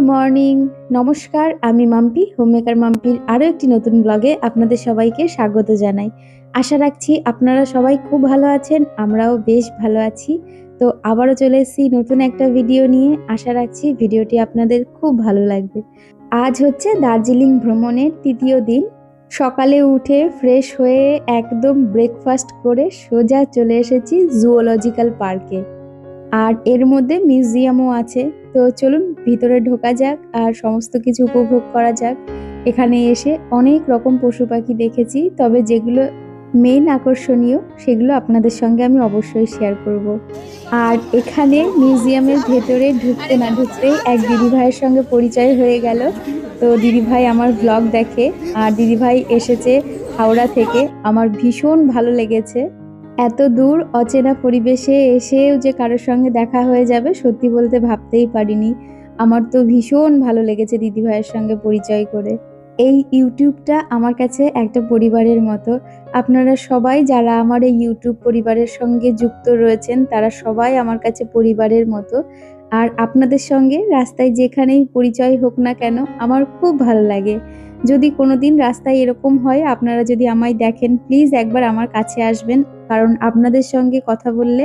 Morning. নমস্কার, আমি Mampi, homemaker মাম্পির আরও একটি নতুন ব্লগে আপনাদের সবাইকে স্বাগত জানাই। আশা রাখছি আপনারা সবাই খুব ভালো আছেন, আমরাও বেশ ভালো আছি। তো আবারও চলে এসেছি নতুন একটা ভিডিও নিয়ে। আশা রাখছি ভিডিওটি আপনাদের খুব ভালো লাগবে। আজ হচ্ছে দার্জিলিং ভ্রমণের তৃতীয় দিন। সকালে উঠে ফ্রেশ হয়ে একদম ব্রেকফাস্ট করে সোজা চলে এসেছি জুওলজিক্যাল পার্কে আর এর মধ্যে মিউজিয়ামও আছে। তো চলুন ভিতরে ঢোকা যাক আর সমস্ত কিছু উপভোগ করা যাক। এখানে এসে অনেক রকম পশু পাখি দেখেছি, তবে যেগুলো মেন আকর্ষণীয় সেগুলো আপনাদের সঙ্গে আমি অবশ্যই শেয়ার করব। আর এখানে মিউজিয়ামের ভেতরে ঢুকতে না ঢুকতেই এক দিদিভাইয়ের সঙ্গে পরিচয় হয়ে গেল। তো দিদিভাই আমার ব্লগ দেখে, আর দিদিভাই এসেছে হাওড়া থেকে। আমার ভীষণ ভালো লেগেছে। এত দূর অচেনা পরিবেশে এসেও যে কারোর সঙ্গে দেখা হয়ে যাবে, সত্যি বলতে ভাবতেই পারিনি। আমার তো ভীষণ ভালো লেগেছে দিদিভাইয়ের সঙ্গে পরিচয় করে। এই ইউটিউবটা আমার কাছে একটা পরিবারের মতো। আপনারা সবাই যারা আমার এই ইউটিউব পরিবারের সঙ্গে যুক্ত রয়েছেন, তারা সবাই আমার কাছে পরিবারের মতো। আর আপনাদের সঙ্গে রাস্তায় যেখানেই পরিচয় হোক না কেন, আমার খুব ভালো লাগে। যদি কোনো দিন রাস্তায় এরকম হয়, আপনারা যদি আমায় দেখেন, প্লিজ একবার আমার কাছে আসবেন। কারণ আপনাদের সঙ্গে কথা বললে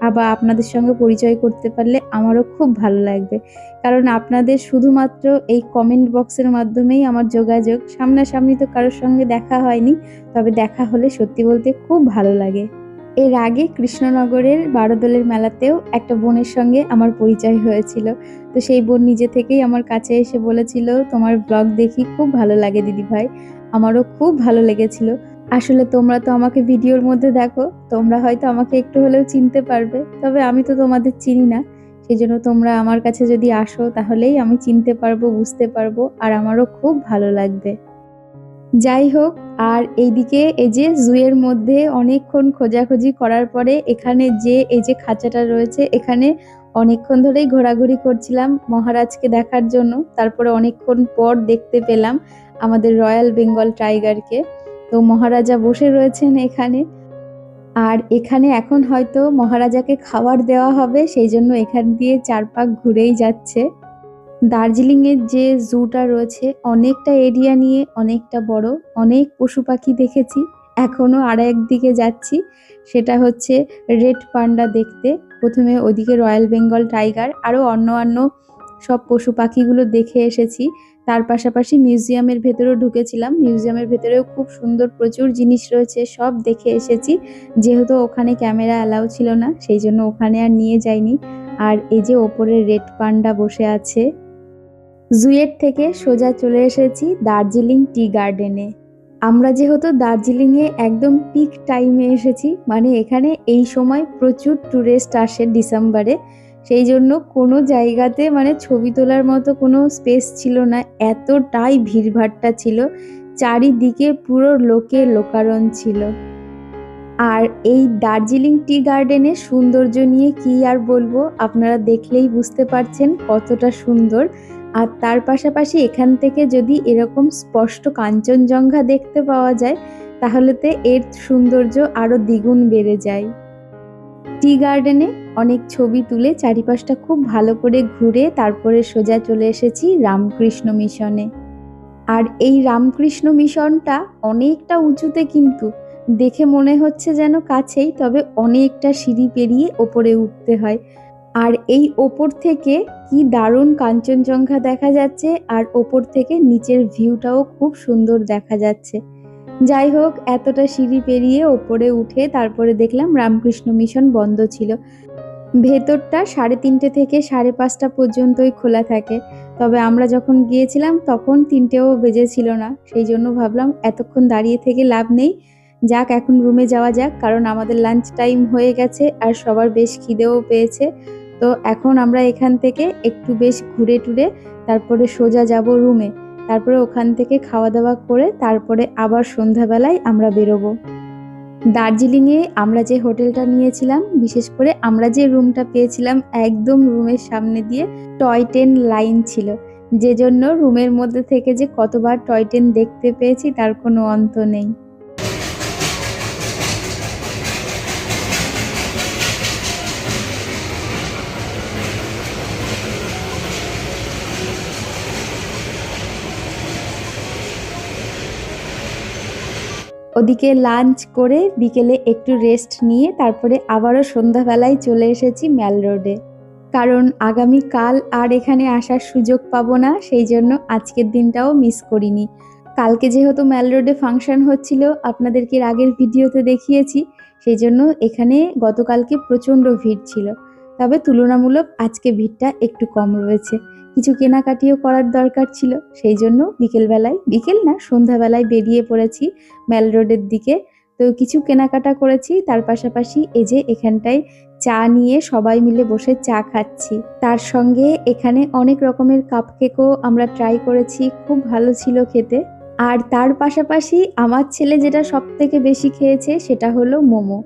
আবার আপনাদের সঙ্গে পরিচয় করতে পারলে আমারও খুব ভালো লাগবে। কারণ আপনাদের শুধুমাত্র এই কমেন্ট বক্সের মাধ্যমেই আমার যোগাযোগ। সামনাসামনি তো কারোর সঙ্গে দেখা হয়নি, তবে দেখা হলে সত্যি বলতে খুব ভালো লাগে। এর আগে কৃষ্ণনগরের বারোদলের মেলাতেও একটা বোনের সঙ্গে আমার পরিচয় হয়েছিল। তো সেই বোন নিজে থেকেই আমার কাছে এসে বলেছিল, তোমার ব্লগ দেখি, খুব ভালো লাগে দিদি ভাই আমারও খুব ভালো লেগেছিল। আসলে তোমরা তো আমাকে ভিডিওর মধ্যে দেখো, তোমরা হয়তো আমাকে একটু হলেও চিনতে পারবে, তবে আমি তো তোমাদের চিনি না। সেই জন্য তোমরা আমার কাছে যদি আসো, তাহলেই আমি চিনতে পারব, বুঝতে পারব, আর আমারও খুব ভালো লাগবে। যাই হোক, আর এইদিকে এই যে জুয়ের মধ্যে অনেকক্ষণ খোঁজাখুঁজি করার পরে এখানে যে, এই যে খাঁচাটা রয়েছে, এখানে অনেকক্ষণ ধরেই ঘোরাঘুরি করছিলাম মহারাজকে দেখার জন্য। তারপরে অনেকক্ষণ পর দেখতে পেলাম আমাদের রয়্যাল বেঙ্গল টাইগারকে। তো মহারাজা বসে রয়েছেন এখানে। আর এখানে এখন হয়তো মহারাজাকে খাবার দেওয়া হবে, সেই জন্য এখান দিয়ে চার পাক ঘুরেই যাচ্ছে। দার্জিলিংয়ের যে জুটা রয়েছে, অনেকটা এরিয়া নিয়ে অনেকটা বড়, অনেক পশু পাখি দেখেছি। এখনও আর একদিকে যাচ্ছি, সেটা হচ্ছে রেড পান্ডা দেখতে। প্রথমে ওদিকে রয়্যাল বেঙ্গল টাইগার, আরও অন্য অন্য সব পশু পাখিগুলো দেখে এসেছি। তার পাশাপাশি মিউজিয়ামের ভেতরেও ঢুকেছিলাম। মিউজিয়ামের ভেতরেও খুব সুন্দর প্রচুর জিনিস রয়েছে, সব দেখে এসেছি। যেহেতু ওখানে ক্যামেরা অ্যালাউ ছিল না, সেই জন্য ওখানে আর নিয়ে যাইনি। আর এই যে ওপরে রেড পান্ডা বসে আছে। জুয়েট থেকে সোজা চলে এসেছি দার্জিলিং টি গার্ডেনে। আমরা যেহেতু দার্জিলিংয়ে একদম পিক টাইমে এসেছি মানে এখানে এই সময় প্রচুর ট্যুরিস্ট আসে ডিসেম্বরে সেই জন্য কোনো জায়গাতে মানে ছবি তোলার মতো কোনো স্পেস ছিল না। এতটাই ভিড়ভাট্টা ছিল, চারিদিকে পুরো লোকে লোকারণ ছিল। আর এই দার্জিলিং টি গার্ডেনের সৌন্দর্য নিয়ে কি আর বলব, আপনারা দেখলেই বুঝতে পারছেন কতটা সুন্দর। আর তার পাশাপাশি এখান থেকে যদি এরকম স্পষ্ট কাঞ্চনজঙ্ঘা দেখতে পাওয়া যায়, তাহলেতে এর সৌন্দর্য আরও দ্বিগুণ বেড়ে যায়। টি গার্ডেনে অনেক ছবি তুলে চারিপাশটা খুব ভালো করে ঘুরে তারপরে সোজা চলে এসেছি রামকৃষ্ণ মিশনে। আর এই রামকৃষ্ণ মিশনটা অনেকটা উঁচুতে কিন্তু দেখে মনে হচ্ছে যেন কাছেই, তবে অনেকটা সিঁড়ি পেরিয়ে ওপরে উঠতে হয়। আর এই ওপর থেকে কি দারুণ কাঞ্চনজঙ্ঘা দেখা যাচ্ছে, আর ওপর থেকে নিচের ভিউটাও খুব সুন্দর দেখা যাচ্ছে। যাই হোক, এতটা সিঁড়ি পেরিয়ে ওপরে উঠে তারপরে দেখলাম রামকৃষ্ণ মিশন বন্ধ ছিল। ভেতরটা সাড়ে তিনটে থেকে সাড়ে পাঁচটা পর্যন্তই খোলা থাকে। তবে আমরা যখন গিয়েছিলাম, তখন তিনটেও বেজেছিল না। সেই জন্য ভাবলাম, এতক্ষণ দাঁড়িয়ে থেকে লাভ নেই। যাক, এখন রুমে যাওয়া যাক, কারণ আমাদের লাঞ্চ টাইম হয়ে গেছে আর সবার বেশ খিদেও পেয়েছে। তো এখন আমরা এখান থেকে একটু বেশ ঘুরে টুরে, তারপরে সোজা যাব রুমে তারপরে ওখান থেকে খাওয়া দাওয়া করে, তারপরে আবার সন্ধ্যাবেলায় আমরা বেরোবো। দার্জিলিংয়ে আমরা যে হোটেলটা নিয়েছিলাম, বিশেষ করে আমরা যে রুমটা পেয়েছিলাম, একদম রুমের সামনে দিয়ে টয় ট্রেন লাইন ছিল। যে জন্য রুমের মধ্যে থেকে যে কতবার টয় ট্রেন দেখতে পেয়েছি, তার কোনো অন্ত নেই। ওদিকে লাঞ্চ করে বিকেলে একটু রেস্ট নিয়ে তারপরে আবারও সন্ধ্যাবেলায় চলে এসেছি ম্যাল রোডে কারণ আগামী কাল আর এখানে আসার সুযোগ পাবো না, সেই জন্য আজকের দিনটাও মিস করিনি। কালকে যেহেতু ম্যাল রোডে ফাংশন হচ্ছিল, আপনাদেরকে আগের ভিডিওতে দেখিয়েছি, সেই জন্য এখানে গতকালকে প্রচণ্ড ভিড় ছিল। তবে তুলনামূলক আজকে ভিড়টা একটু কম রয়েছে। কিছু কেনাকাটিও করার দরকার ছিল, সেই জন্য বিকেলবেলায়, বিকেল না, সন্ধ্যাবেলায় বেরিয়ে পড়েছি ম্যাল রোডের দিকে। তো কিছু কেনাকাটা করেছি, তার পাশাপাশি এই যে এখানটায় চা নিয়ে সবাই মিলে বসে চা খাচ্ছি। তার সঙ্গে এখানে অনেক রকমের কাপকেকও আমরা ট্রাই করেছি, খুব ভালো ছিল খেতে। আর তার পাশাপাশি আমার ছেলে যেটা সব থেকে বেশি খেয়েছে, সেটা হলো মোমো।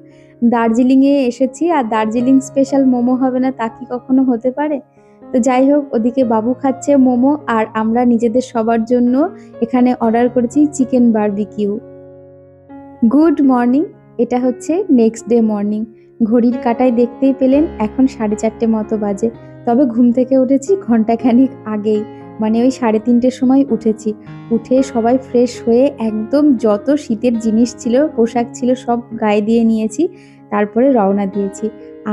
দার্জিলিংয়ে এসেছি আর দার্জিলিং স্পেশাল মোমো হবে না তা কি কখনো হতে পারে? তো যাই হোক, ওদিকে বাবু খাচ্ছে মোমো আর আমরা নিজেদের সবার জন্য এখানে অর্ডার করেছি চিকেন বারবিকিউ গুড মর্নিং এটা হচ্ছে নেক্সট ডে মর্নিং ঘড়ির কাটায় দেখতেই পেলেন এখন সাড়ে চারটে মতো বাজে। তবে ঘুম থেকে উঠেছি ঘন্টাখানিক আগেই। মানে ওই সাড়ে তিনটের সময় উঠেছি। উঠে সবাই ফ্রেশ হয়ে একদম যত শীতের জিনিস ছিল, পোশাক ছিল সব গায়ে দিয়ে নিয়েছি, তারপরে রওনা দিয়েছি।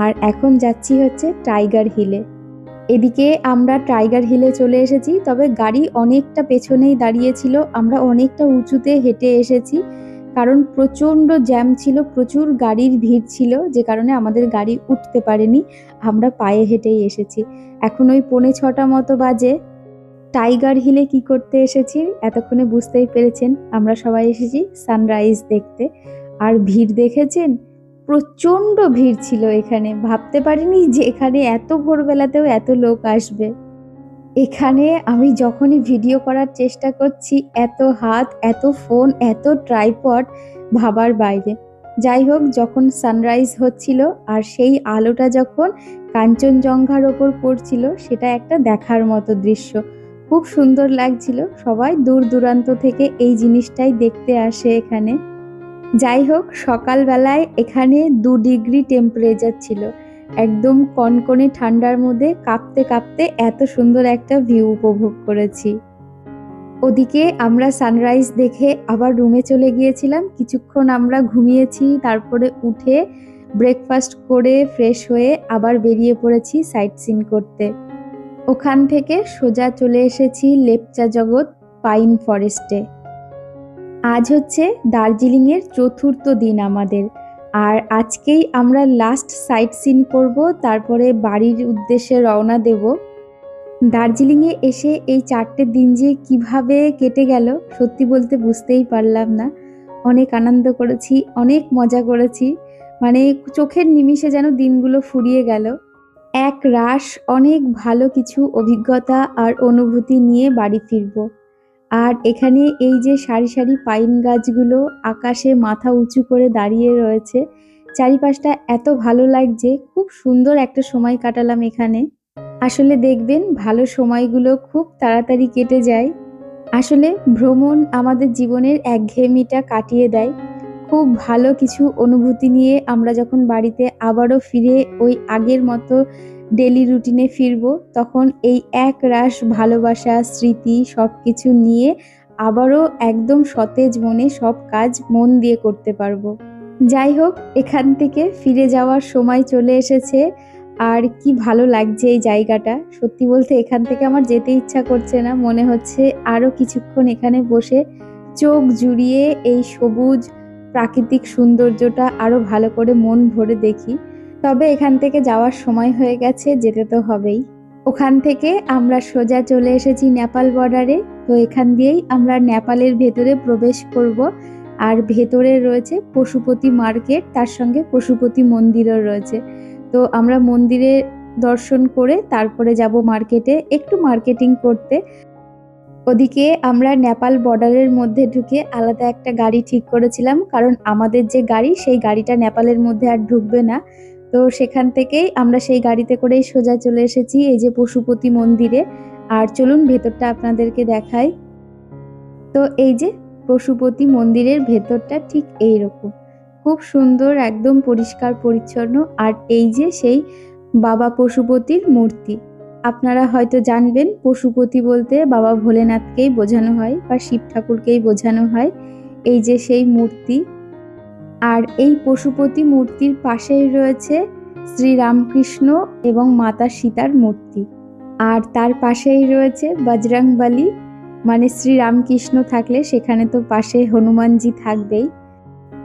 আর এখন যাচ্ছি হচ্ছে টাইগার হিলে এদিকে আমরা টাইগার হিলে চলে এসেছি, তবে গাড়ি অনেকটা পেছনেই দাঁড়িয়েছিল, আমরা অনেকটা উঁচুতে হেঁটে এসেছি, কারণ প্রচণ্ড জ্যাম ছিল, প্রচুর গাড়ির ভিড় ছিল, যে কারণে আমাদের গাড়ি উঠতে পারেনি, আমরা পায়ে হেঁটেই এসেছি। এখন ওই পৌনে ছটা মতো বাজে টাইগার হিলে কি করতে এসেছি এতক্ষণে বুঝতেই পেরেছেন, আমরা সবাই এসেছি সানরাইজ দেখতে। আর ভিড় দেখেছেন? প্রচণ্ড ভিড় ছিল এখানে, ভাবতে পারিনি যে এখানে এত ভোরবেলাতেও এত লোক আসবে। এখানে আমি যখনই ভিডিও করার চেষ্টা করছি, এত হাত, এত ফোন, এত ট্রাইপড ভাবার বাইরে। যাই হোক, যখন সানরাইজ হচ্ছিল আর সেই আলোটা যখন কাঞ্চনজঙ্ঘার ওপর পড়ছিল, সেটা একটা দেখার মতো দৃশ্য। খুব সুন্দর লাগছিল। সবাই দূর দূরান্ত থেকে এই জিনিসটাই দেখতে আসে এখানে। যাই হোক, সকালবেলায় এখানে দু ডিগ্রি টেম্পারেচার ছিল। একদম কনকনে ঠান্ডার মধ্যে কাঁপতে কাঁপতে এত সুন্দর একটা ভিউ উপভোগ করেছি। ওদিকে আমরা সানরাইজ দেখে আবার রুমে চলে গিয়েছিলাম। কিছুক্ষণ আমরা ঘুমিয়েছি, তারপরে উঠে ব্রেকফাস্ট করে ফ্রেশ হয়ে আবার বেরিয়ে পড়েছি সাইট সিন করতে। ওখান থেকে সোজা চলে এসেছি লেপচা জগৎ পাইন ফরেস্টে। আজ হচ্ছে দার্জিলিংয়ের চতুর্থ দিন আমাদের। আর আজকেই আমরা লাস্ট সাইট সিন করব, তারপরে বাড়ির উদ্দেশ্যে রওনা দেব। দার্জিলিংয়ে এসে এই চারটে দিন যে কীভাবে কেটে গেল, সত্যি বলতে বুঝতেই পারলাম না। অনেক আনন্দ করেছি, অনেক মজা করেছি। মানে চোখের নিমিষে যেন দিনগুলো ফুরিয়ে গেল। এক রাশ অনেক ভালো কিছু অভিজ্ঞতা আর অনুভূতি নিয়ে বাড়ি ফিরব। আর এখানে এই যে সারি সারি পাইন গাছগুলো আকাশে মাথা উঁচু করে দাঁড়িয়ে রয়েছে, চারিপাশটা এত ভালো লাগছে, খুব সুন্দর একটা সময় কাটালাম এখানে। আসলে দেখবেন ভালো সময়গুলো খুব তাড়াতাড়ি কেটে যায়। আসলে ভ্রমণ আমাদের জীবনের একঘেয়েমিটা কাটিয়ে দেয়। খুব ভালো কিছু অনুভূতি নিয়ে আমরা যখন বাড়িতে আবারও ফিরে ওই আগের মতো ডেলি রুটিনে ফিরব, তখন এই এক রাশ ভালোবাসা, স্মৃতি সব কিছু নিয়ে আবারও একদম সতেজ মনে সব কাজ মন দিয়ে করতে পারব। যাই হোক, এখান থেকে ফিরে যাওয়ার সময় চলে এসেছে। আর কি ভালো লাগছে এই জায়গাটা। সত্যি বলতে এখান থেকে আমার যেতে ইচ্ছা করছে না। মনে হচ্ছে আরও কিছুক্ষণ এখানে বসে চোখ জুড়িয়ে এই সবুজ প্রাকৃতিক সৌন্দর্যটা আরও ভালো করে মন ভরে দেখি। তবে এখান থেকে যাওয়ার সময় হয়ে গেছে, যেতে তো হবেই। ওখান থেকে আমরা সোজা চলে এসেছি নেপাল বর্ডারে। তো এখান দিয়েই আমরা নেপালের ভেতরে প্রবেশ করব। আর ভেতরে রয়েছে পশুপতি মার্কেট, তার সঙ্গে পশুপতি মন্দিরও রয়েছে। তো আমরা মন্দিরে দর্শন করে তারপরে যাব মার্কেটে। একটু মার্কেটিং করতে। ওদিকে আমরা নেপাল বর্ডারের মধ্যে ঢুকে আলাদা একটা গাড়ি ঠিক করেছিলাম, কারণ আমাদের যে গাড়ি সেই গাড়িটা নেপালের মধ্যে আর ঢুকবে না। তো সেখান থেকেই আমরা সেই গাড়িতে করেই সোজা চলে এসেছি এই যে পশুপতি মন্দিরে। আর চলুন ভেতরটা আপনাদেরকে দেখাই। তো এই যে পশুপতি মন্দিরের ভেতরটা ঠিক এই রকম খুব সুন্দর, একদম পরিষ্কার, পরিচ্ছন্ন। আর এই যে সেই বাবা পশুপতির মূর্তি। আপনারা হয়তো জানবেন, পশুপতি বলতে বাবা ভোলেনাথকেই বোঝানো হয় বা শিব ঠাকুরকেই বোঝানো হয়। এই যে সেই মূর্তি। আর এই পশুপতি মূর্তির পাশেই রয়েছে শ্রীরামকৃষ্ণ এবং মাতা সীতার মূর্তি। আর তার পাশেই রয়েছে বজরংবলী। মানে শ্রীরামকৃষ্ণ থাকলে সেখানে তো পাশে হনুমানজি থাকবেই।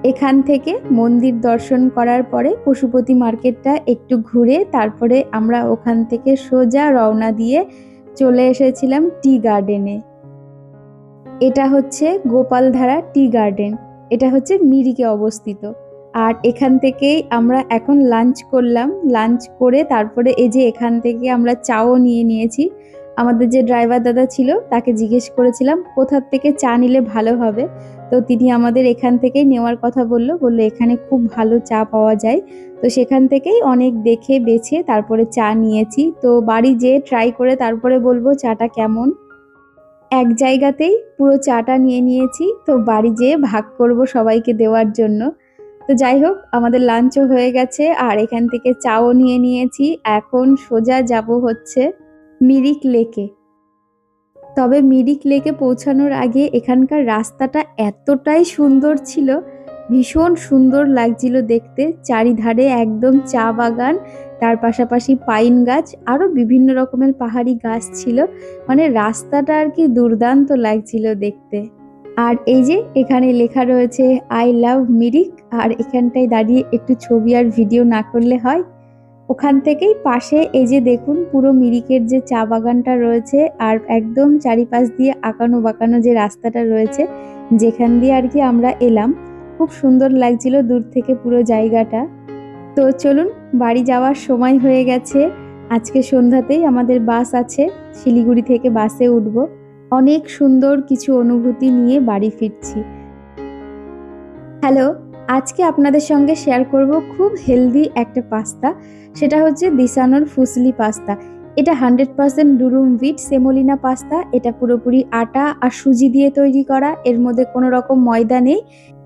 এখান থেকে মন্দির দর্শন করার পরে পশুপতি মার্কেটটা একটু ঘুরে তারপরে আমরা ওখান থেকে সোজা রওনা দিয়ে চলে এসেছিলাম টি গার্ডেনে। এটা হচ্ছে গোপালধারা টি গার্ডেন। এটা হচ্ছে মিরিকে অবস্থিত। আর এখান থেকেই আমরা এখন লাঞ্চ করলাম। লাঞ্চ করে তারপরে এই যে এখান থেকে আমরা চাও নিয়ে নিয়েছি। আমাদের যে ড্রাইভার দাদা ছিল, তাকে জিজ্ঞেস করেছিলাম কোথার থেকে চা নিলে ভালো হবে? তো তিনি আমাদের এখান থেকেই নেওয়ার কথা বলল বলল, এখানে খুব ভালো চা পাওয়া যায়। তো সেখান থেকেই অনেক দেখে, বেছে তারপরে চা নিয়েছি। তো বাড়ি যেয়ে ট্রাই করে তারপরে বলব চাটা কেমন। এক জায়গাতেই পুরো চাটা নিয়ে নিয়েছি। তো বাড়ি যেয়ে ভাগ করব সবাইকে দেওয়ার জন্য। তো যাই হোক, আমাদের লাঞ্চও হয়ে গেছে। আর এখান থেকে চাও নিয়ে নিয়েছি। এখন সোজা যাব হচ্ছে মিরিক লেকে। তবে মিরিক লেকে পৌঁছানোর আগে এখানকার রাস্তাটা এতটাই সুন্দর ছিল, ভীষণ সুন্দর লাগছিল দেখতে। চারিধারে একদম চা বাগান, তার পাশাপাশি পাইন গাছ, আরও বিভিন্ন রকমের পাহাড়ি গাছ ছিল। মানে রাস্তাটা আর কি দুর্দান্ত লাগছিল দেখতে। আর এই যে এখানে লেখা রয়েছে, আই লাভ মিরিক আর এখানটায় দাঁড়িয়ে একটু ছবি আর ভিডিও না করলে হয়। ওখান থেকেই পাশে এই যে দেখুন, পুরো মিরিকের যে চা বাগানটা রয়েছে আর একদম চারিপাশ দিয়ে আঁকানো বাঁকানো যে রাস্তাটা রয়েছে, যেখান দিয়ে আর কি আমরা এলাম। খুব সুন্দর লাগছিল দূর থেকে পুরো জায়গাটা। তো চলুন, বাড়ি যাওয়ার সময় হয়ে গেছে। আজকে সন্ধ্যাতেই আমাদের বাস আছে, শিলিগুড়ি থেকে বাসে উঠব। অনেক সুন্দর কিছু অনুভূতি নিয়ে বাড়ি ফিরছি। হ্যালো আজকে আপনাদের সঙ্গে শেয়ার করব খুব হেলদি একটা পাস্তা সেটা হচ্ছে দিসানোর ফুসলি পাস্তা এটা hundred percent durum wheat semolina pasta এটা পুরোপুরি আটা আর সুজি দিয়ে তৈরি করা, এর মধ্যে কোনো রকম ময়দা নেই।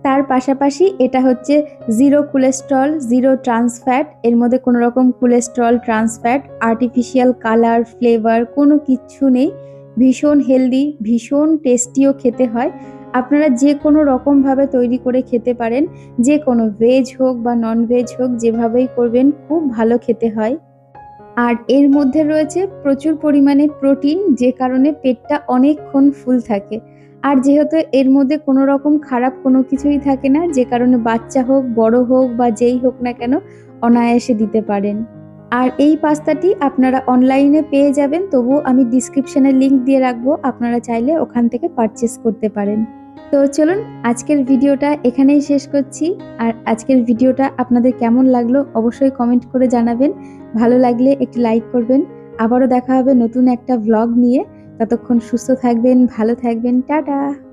তার পাশাপাশি এটা হচ্ছে জিরো কোলেস্ট্রল জিরো ট্রান্সফ্যাট এর মধ্যে কোনো রকম cholesterol trans fat artificial colour flavour কোনো কিচ্ছু নেই। ভীষণ হেলদি ভীষণ টেস্টিও খেতে হয়। আপনারা যে কোনো রকমভাবে তৈরি করে খেতে পারেন, যে কোনো ভেজ হোক বা নন ভেজ হোক, যেভাবেই করবেন, খুব ভালো খেতে হয়। আর এর মধ্যে রয়েছে প্রচুর পরিমাণে প্রোটিন যে কারণে পেটটা অনেকক্ষণ ফুল থাকে। আর যেহেতু এর মধ্যে কোনো রকম খারাপ কোনো কিছুই থাকে না, যে কারণে বাচ্চা হোক, বড় হোক বা যেই হোক না কেন, অনায়াসে দিতে পারেন। আর এই পাস্তাটি আপনারা অনলাইনে পেয়ে যাবেন, তবু আমি ডিসক্রিপশানে লিঙ্ক দিয়ে রাখব, আপনারা চাইলে ওখান থেকে পারচেস করতে পারেন। তো চলুন, আজকের ভিডিওটা এখানেই শেষ করছি। আর আজকের ভিডিওটা আপনাদের কেমন লাগল অবশ্যই কমেন্ট করে জানাবেন। ভালো লাগলে একটি লাইক করবেন। আবারও দেখা হবে নতুন একটা ভ্লগ নিয়ে। ততক্ষণ সুস্থ থাকবেন, ভালো থাকবেন, টাটা!